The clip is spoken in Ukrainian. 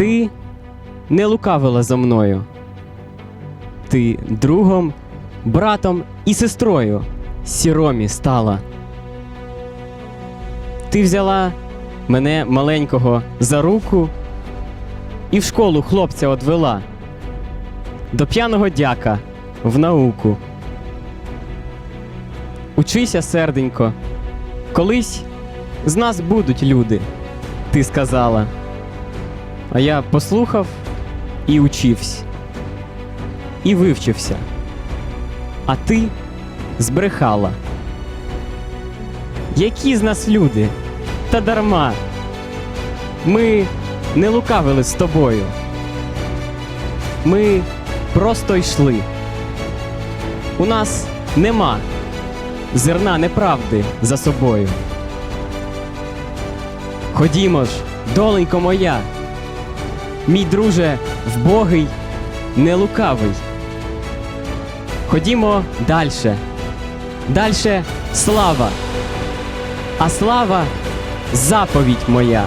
Ти не лукавила за мною. Ти другом, братом і сестрою сіромі стала. Ти взяла мене маленького за руку і в школу хлопця одвела до п'яного дяка в науку. Учися, серденько, колись з нас будуть люди, ти сказала. А я послухав і учився, і вивчився. А ти збрехала. Які з нас люди? Та дарма. Ми не лукавили з тобою. Ми просто йшли. У нас нема зерна неправди за собою. Ходімо ж, доленько моя, мій друже вбогий, не лукавий. Ходімо дальше. Дальше слава. А слава заповідь моя.